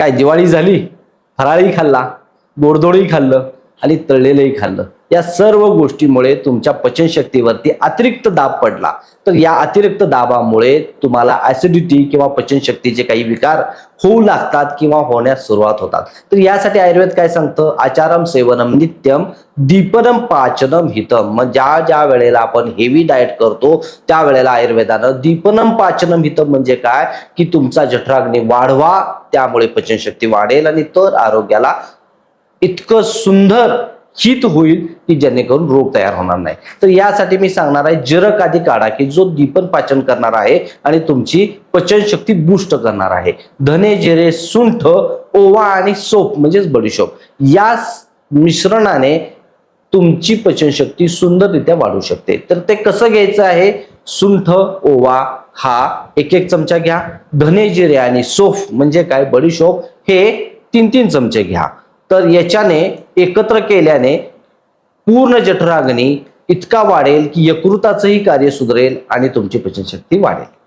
काय दिवाळी झाली? फराळी खाल्ला गोडधोडही खाल्लं आणि तळलेलंही खाल्लं. या सर्व गोष्टीमुळे तुमच्या पचनशक्तीवरती अतिरिक्त दाब पडला. तर या अतिरिक्त दाबामुळे तुम्हाला ऍसिडिटी किंवा पचनशक्तीचे काही विकार होऊ लागतात किंवा होण्यास सुरुवात होतात. तर यासाठी आयुर्वेद काय सांगतं? आचारम सेवनम नित्यम दीपनम पाचनम हितम. मग ज्या ज्या वेळेला आपण हेवी डाएट करतो त्यावेळेला आयुर्वेदानं दीपनम पाचनम हितम म्हणजे काय? की तुमचा जठराग्नी वाढवा त्यामुळे पचनशक्ती वाढेल आणि तर आरोग्याला इतकं सुंदर हित होईल की जेणेकरून रोग तयार होणार नाही. तर यासाठी मी सांगणार आहे जरक आधी काढा की जो दीपन पाचन करणार आहे आणि तुमची पचनशक्ती बूस्ट करणार आहे. धने जिरे सुंठ ओवा आणि सोप म्हणजेच बडीशोप. या मिश्रणाने तुमची पचनशक्ती सुंदररित्या वाढू शकते. तर ते कसं घ्यायचं आहे? सुंठ ओवा हा एक एक चमचा घ्या. धने जिरे आणि सोफ म्हणजे काय? बडीशोप हे तीन तीन चमचे घ्या. तर याच्याने एकत्र केल्याने पूर्ण जठराग्नी इतका वाढेल की यकृताचंही कार्य सुधरेल आणि तुमची पचनशक्ती वाढेल.